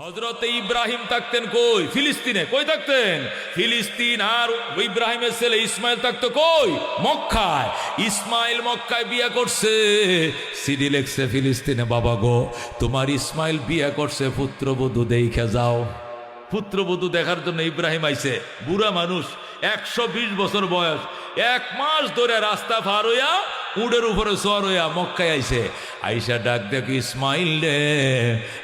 হজরত ইব্রাহিম থাকতেন কই? ফিলিস্তিনে। কই থাকতেন? ফিলিস্তিন আর ইব্রাহিমের ছেলে ইসমাইল থাকতো কই? মক্কায়। ইসমাইল মক্কায় বিয়ে করছে। সিডি লেখছে ফিলিস্তিনে, বাবা গো, তোমার ইসমাইল বিয়ে করছে, পুত্রবধূ দেখে যাও। পুত্রবধূ দেখার জন্য ইব্রাহিম আইছে। বুড়া মানুষ, একশো বিশ বছর বয়স। এক মাস ধরে রাস্তা পার হইয়া উডের উপরে সোয়ার হইয়া মক্কায় আইছে। আইসা ডাক দেখ, ইসমাইল রে,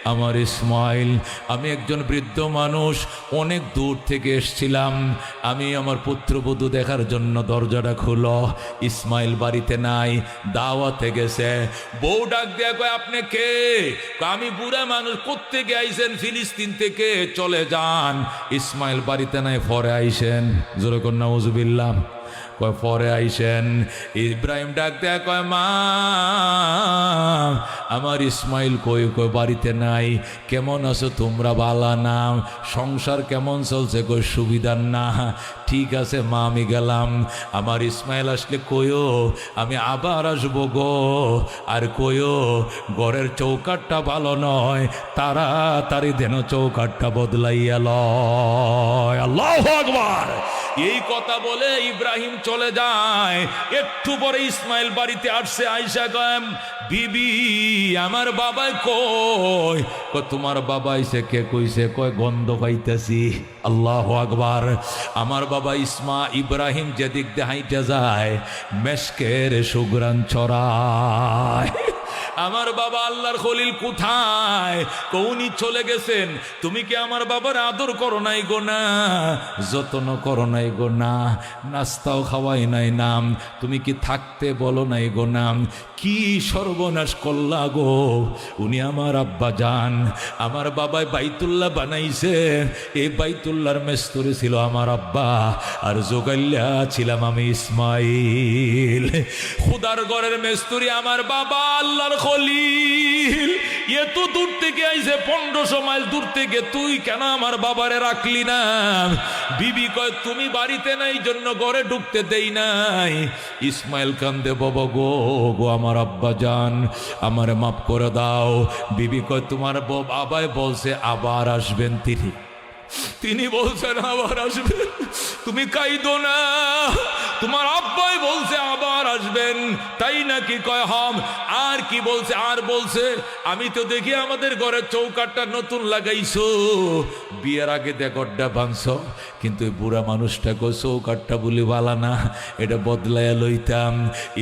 আমার ইসমাইল, আমি একজন বৃদ্ধ মানুষ, অনেক দূর থেকে এসছিলাম। আমি আমার পুত্রবধূ দেখার জন্য দরজাটা খুলো। ইসমাইল বাড়িতে নাই, দাওয়াতে গেছে। বউ ডাক দেয়া কয়, আপনি কে? আমি বুড়া মানুষ, কোত্থেকে আইছেন? ফিলিস্তিন থেকে চলে যান। ইসমাইল বাড়িতে নাই, ফরে আইসেন। জোরে কন্যা উজবিল্লাম কয়, পরে আইসেন। ইব্রাহিম ডাক কয়, মা, আমার ইসমাইল কই কই বাড়িতে নাই। কেমন আছো তোমরা, বালা না সংসার কেমন চলছে কই সুবিধার না। ঠিক আছে, মা, আমি গেলাম। আমার ইসমাইল আসলে কইও আমি আবার আসব গো। আর কইও ঘরের চৌকাটটা ভালো নয়। তাড়াতাড়ি দেন চৌকাটটা বদলাইয়া লয়। আল্লাহ আকবার। এই কথা বলে ইব্রাহিম চলে যায়। একটু পরে ইসমাইল বাড়িতে আসছে আইসা কয়েম বিবি, আমার বাবাই কই? তোমার বাবা এসে কে কইছে? কয়, গন্ধ পাইতেছি। আল্লাহ আকবার। আমার বাবা ইসমা ইব্রাহিম যেদিক দিয়ে হাইটে যায়, মেশকের সুগ্রান ছড়ায়। আমার বাবা আল্লাহর খলিল কোথায়? কৌনি চলে গেছেন। তুমি কি আমার বাবার আদর করো নাই গো না? যত্ন করো নাই গো না। নাস্তাও খাওয়াই নাই নাম। তুমি কি থাকতে বলো নাই গো নাম? কি সর্বনাশ করলা গো? উনি আমার আব্বা যান আমার বাবায় বাইতুল্লাহ বানাইছে। এই বাইতুল্লাহর মেস্তরে ছিল আমার আব্বা। আর জোগাল্লা ছিলাম আমি ইসমাইল। খুদার ঘরের মেস্তুরি আমার বাবা আল্লাহর খলিল দূর থেকে পনেরোশো মাইল দূর থেকে। তুই কেন আমার বাবারে রাখলি না? বিবি কয়, তুমি বাড়িতে নাই, জন্য ঢুকতে দেই নাই। ইসমাইল গো গো আমার আব্বা যান আমারে মাফ করে দাও। বিবি কয়, তোমার ব- বাবাই বলছে আবার আসবেন তিনি। তিনি বলছেন, আবার আসবেন। তুমি কাইদো না। তোমার আব্বাই বলছে আবার আসবেন, তাই নাকি কয়, হম, আর কি বলছে, আর বলছে? আমি তো দেখি আমাদের ঘরের চৌকাটটা নতুন লাগাইছো। বিয়ের আগে দেখড্ডা বাঁধছ কিন্তু বুড়া মানুষটাকে চৌকাটটা বলি বালা না, এটা বদলাইয়া লইতাম।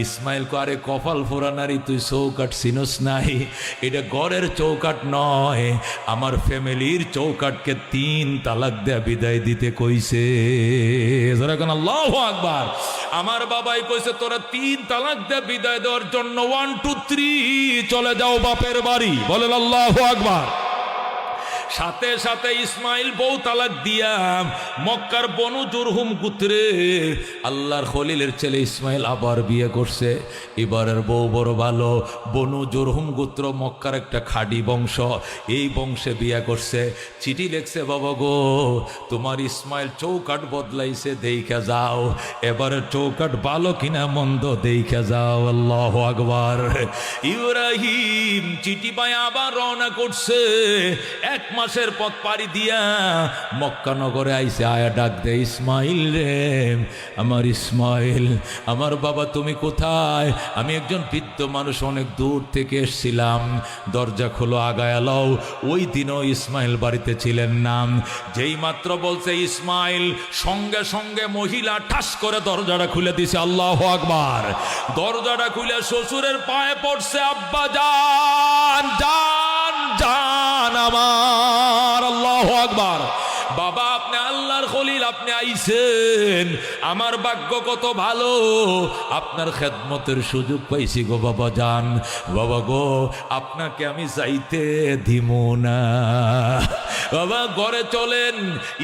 ইসমাইল কো, আরে কপাল ফোরানারি তুই চৌকাট চিনস নাই, এটা ঘরের চৌকাট নয়, আমার ফ্যামিলির চৌকাটকে তিন তালাক দেয়া বিদায় দিতে কইছে। আল্লাহ আকবার। আমার বাবাই কইছে, তোরা তিন তালাক দেয়া, বিদায় দেওয়ার জন্য ওয়ান টু থ্রি চলে যাও বাপের বাড়ি। বলেন আল্লাহ আকবার। সাথে সাথে ইসমাইল বউ তালাক দিয়া মক্কার বনু জুরহুম গুত্রে আল্লাহর খলিলের ছেলে ইসমাইল আবার বিয়ে করছে। এবারের বউ বড় ভালো। বনু জুরহুম গোত্র মক্কার একটা খাডি বংশ। এই বংশে বিয়ে করছে। চিঠি লেখছে, বাবা গো, তোমার ইসমাইল চৌকাট বদলাইছে দেইখা যাও। এবারে চৌকাট ভালো কিনা মন্দ দেইখা যাও। আল্লাহ আকবার। ইব্রাহিম চিঠি পায় আবার রওনা করছে। এক মাসের পথ পাড়ি দিয়া মক্কা নগরে আইসে আয়া ডাক দে, ইসমাইল রে, আমার ইসমাইল, আমার বাবা তুমি কোথায়? আমি একজন বৃদ্ধ মানুষ, অনেক দূর থেকে এসছিলাম। দরজা খোলো, আগায় লও। ওই দিনও ইসমাইল বাড়িতে ছিলেন নাম যেই মাত্র বলছে, ইসমাইল, সঙ্গে সঙ্গে মহিলা ঠাস করে দরজাটা খুলে দিছে, আল্লাহ আকবার। দরজাটা খুলে শ্বশুরের পায়ে পড়ছে, আব্বা জান জান জান আমার আল্লাহ আকবার। বাবা আল্লাহর খলিল আপনি আইছেন। আমার ভাগ্য কত ভালো। আপনার খেদমতের সুযোগ পাইছি গো বাবা যান বাবা গো, আপনাকে আমি যাইতে দিব না। বাবা, ঘরে চলেন।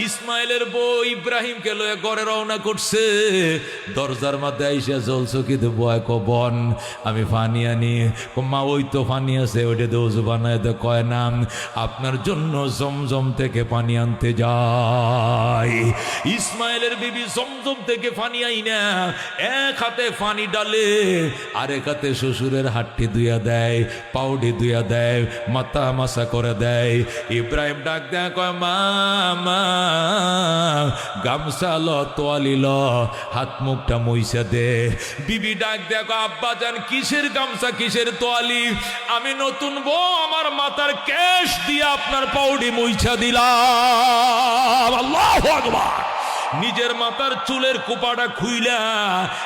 ইসমাইলের বউ ইব্রাহিমকে লয়ে ঘরে রওনা করছে। দরজার মধ্যে আইসা জলছো কিন্তু বয় কবন। আমি ফানি আনি। মা, ওই তো ফানি আছে, ওইটা দোজ বানায় তো কয় নাম আপনার জন্য জমজম থেকে পানি আনতে যাই ইসমাইলের বিবি জমজম থেকে ফানি আই না এক হাতে ফানি ডালে, আরেক হাতে শ্বশুরের হাটটি দুইয়া দেয়, পাউডি দুইয়া দেয়, মাথা মাসা করে দেয়। ইব্রাহিম ডাক দেয় কয় মা গামছা ল, তোয়ালি ল, হাত মুখটা মইসা দে। বিবি ডাক দেখো আব্বা যান কিসের গামছা, কিসের তোয়ালি? আমি নতুন বউ, আমার মাথার ক্যাশ দিয়ে আপনার পাউডি মুইছা দিলাম। আল্লাহ আকবার। নিজের মাথার চুলের কোপাটা খুইলা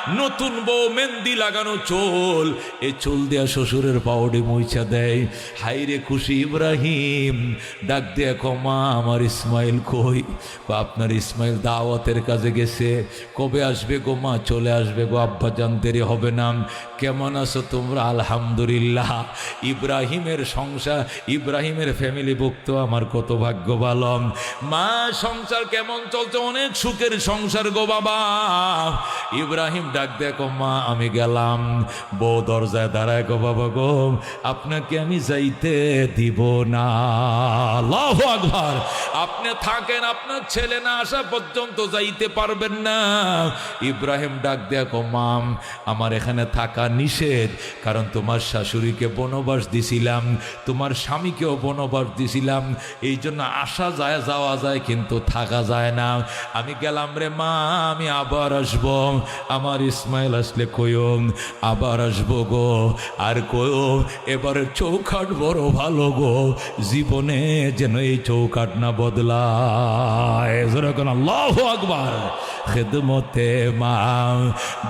নতুন বউ মেহেন্দি লাগানো চুল। এ চুল দেয়া শ্বশুরের পাউডি মুইছা দেয়। হাইরে খুশি ইব্রাহিম ডাক দিয়ে কমা আমার ইসমাইল কই? কয়, আপনার ইসমাইল দাওয়াতের কাজে গেছে। কবে আসবে গো মা? চলে আসবে গো আব্বা দেরি হবে না। কেমন আছো তোমরা? আলহামদুলিল্লাহ। ইব্রাহিমের সংসার ইব্রাহিমের ফ্যামিলি ভুক্ত আমার কত ভাগ্য ভালো। মা সংসার কেমন চলছে? অনেক সুখের সংসার গো বাবা। ইব্রাহিম ডাক দেখো মা, আমি গেলাম। বউ দরজায় দাঁড়ায় গো বাবা গো, আপনাকে আমি যাইতে দিব না। আল্লাহ আকবার। আপনি থাকেন, আপনার ছেলে না আসা পর্যন্ত যাইতে পারবেন না। ইব্রাহিম ডাক দেখো মাম আমার এখানে থাকা নিষেধ। কারণ তোমার শাশুড়িকে বনবাস দিছিলাম, তোমার স্বামীকেও বনবাস দিছিলাম। এই জন্য আসা যায়, যাওয়া যায়, কিন্তু থাকা যায় না। আমি গেলাম রে মা, আমি আবার আসব। আমার ইসমাইল আসলে কয়ো, আবার আসব গো। আর কয়ো, এবারে চৌখাট বড় ভালো গো। জীবনে যেন এই চৌকাট না যেরকম আল্লাহ আকবার। খেদমতে মা,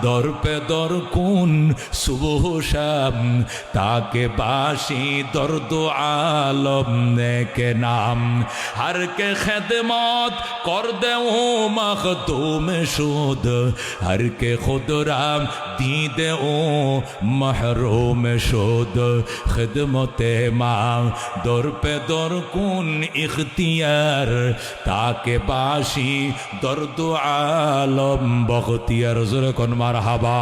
দর পে দর কুন শাম। তাকে বাসি দর্দ আলম কে নাম। হর কে খেদমত কর দে ও মখদুম শুদ হর কে খুদ রাম দিদ দে ও মহরুম শুদ খদমতে মাম দর পে দর কুন ইখতিয়ার তাকে বাসি দর্দ আলম বখতিয়ার জোরে কোন মার হাবা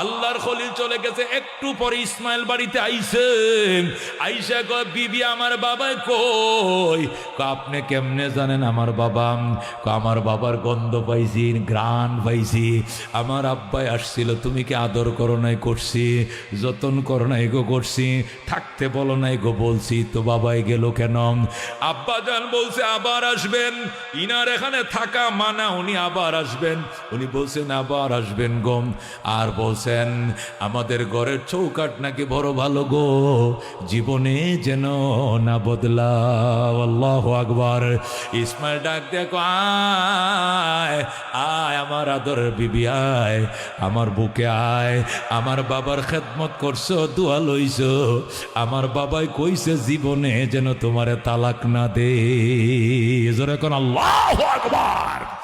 আল্লাহর খলিল চলে গেছে, একটু পরে ইসমাইল বাড়িতে আইছে। আইসা কয়, বিবি, আমার বাবা কই? আপনি কেমনে জানেন আমার বাবা? আমার বাবার গন্ধ পাইছি গ্রান পাইছি। আমার আব্বাই আসছিল, তুমি কি আদর করো নাই করছি? যতন করো নাই গো করছি। থাকতে বলো নাই গো বলছি, তো বাবাই গেল কেন? আব্বা যান বলছে, আবার আসবেন। ইনার এখানে থাকা মানা, উনি আবার আসবেন। উনি বলছেন, আবার আসবেন গম আর বলছেন, আমাদের ঘরের চৌকাট নাকি বড় ভালো গো। জীবনে যেন না বদলা আল্লাহ আকবার। ইসমাইল ডাক দেখো আয় আয় আমার আদরের বিবি, আয়। আমার বুকে আয়। আমার বাবার খেদমত করছ, দোয়া লইছো। আমার বাবাই কইছে, জীবনে যেন তোমারে তালাক না দে কোন, আল্লাহ আকবার।